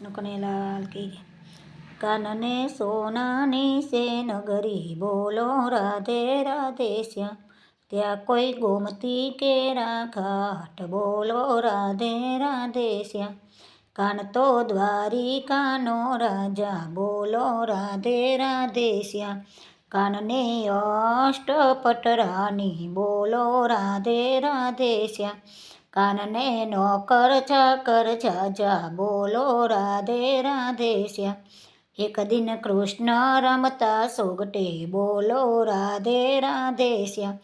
કનેલાલ કી કાનને સોનાની સે નગરી બોલો રાધે રાધે શ્યામ ત્યાં કોઈ ગોમતી કે રાખાટ બોલો રાધે રાધે શ્યામ કાન તો દ્વારિકાનો રાજા બોલો રાધે રાધે શ્યામ કાનને અષ્ટપટરાની બોલો રાધે રાધે શ્યામ કાનને નોકર ચાકર જા બોલો રાધે રાધે શ્યા. એક દિન કૃષ્ણ રમતા સોગટે, બોલો રાધે રાધે શ્યા.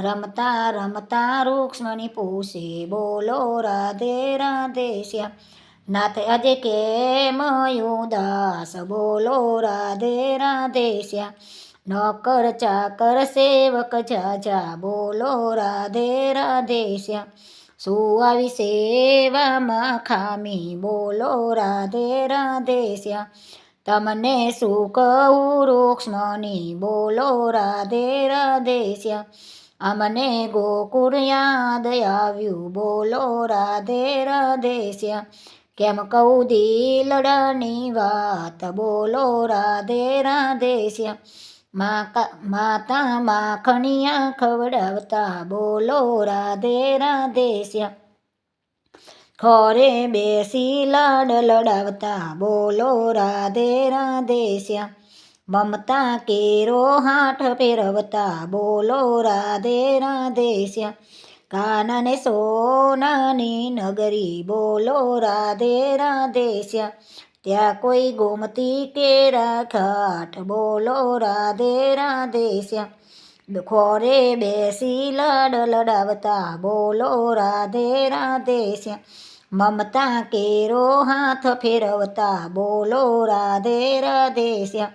રમતા રમતા રૂક્ષ્મણી પૂછે બોલો રાધે રાધે શ્યા. નાથ આજે કેમ ઉદાસ બોલો રાધે રાધે શ્યા. નોકર, ચાકર, સેવક જા બોલો રાધે રાધે શ્યામ શું આવી સેવામાં ખામી, બોલો રાધે રાધે તમને શું કહું રૂક્ષ્મણી બોલો રાધે રાધે અમને ગોકુળ યાદ આવ્યું, બોલો રાધે રાધે કેમ કહું દિલડની વાત, બોલો રાધે રાધે માતા માખણિયા ખવડાવતા બોલો, રાધે રાધે શ્યા ખોરે બેસી લાડ લડાવતા બોલો, રાધે રાધે શ્યા મમતા કેરો હાથ ફેરવતા બોલો, રાધે રાધે શ્યા કાનને સોનાની નગરી બોલો, રાધે રાધે શ્યામ. ત્યાં કોઈ ગોમતી કેરા રાખાટ બોલો, રાધે રાધે શ્યામ. ખોરે બેસી લડ, લડાવતા બોલો, રાધે રાધે શ્યામ. મમતા કેરો હાથ ફેરવતા બોલો, રાધે રાધે શ્યામ.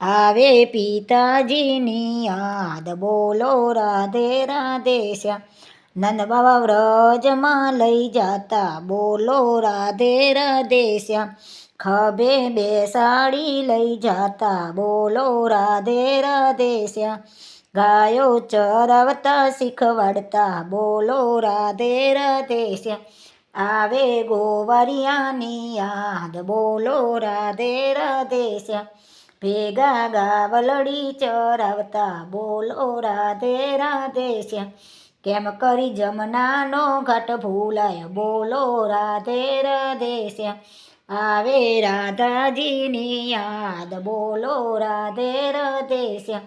આવે પિતાજીની યાદ બોલો, રાધે રાધે શ્યામ. નંદ બાબા વ્રજમાં લઈ જાતા બોલો, રાધે રાધે શ્યામ. ખભે બેસાડી લઈ જાતા બોલો રાધે રાધે શ્યા. ગાયો ચરાવતા શીખવાડતા બોલો રાધે રાધે શ્યા. આવે ગોવરિયાની યાદ બોલો રાધે રાધે શ્યા. ભેગા ગાવલડી ચરાવતા બોલો રાધે રાધે શ્યામ કેમ કરી જમનાનો ઘટ ભૂલાય? બોલો, રાધે રાધે, શ્યામ. આવે રાધાજીની યાદ. બોલો, રાધે રાધે, શ્યામ.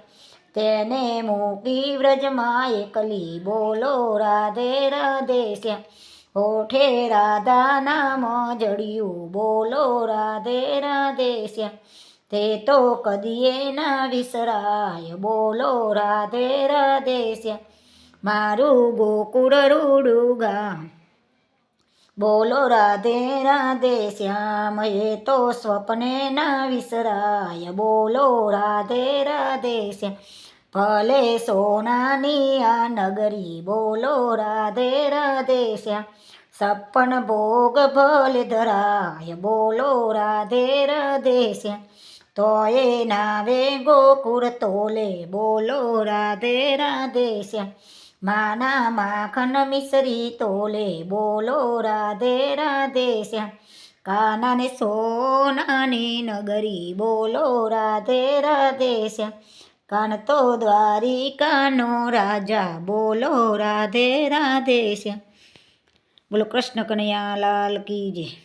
તેને મૂકી વ્રજમાં એકલી બોલો, રાધે રાધે, શ્યામ. ઓઠે રાધા નામ જડિયું બોલો, રાધે રાધે, શ્યામ. તે તો કદીએ ના વિસરાય. બોલો, રાધે રાધે, શ્યામ. મારું ગોકુળ રૂડું ગામ બોલો રાધે રાધે શ્યામ, એ તો સ્વપ્ને ના વિસરાય. બોલો રાધે રાધે શ્યામ, ભલે સોનાની આ નગરી. બોલો રાધે રાધે શ્યામ, સપન ભોગ ભલે ધરાય. બોલો રાધે રાધે શ્યામ તો નાવે ગોકુળ તોલે. બોલો રાધે રાધે શ્યામ માના માખન મિશ્રી તોલે, બોલો રાધે રાધે શ્યામ. કાનાને સોનાની નગરી, બોલો રાધે રાધે શ્યામ. કાન તો દ્વારિકાનો રાજા, બોલો રાધે રાધે શ્યામ. બોલો કૃષ્ણ કનૈયા લાલ કી જય.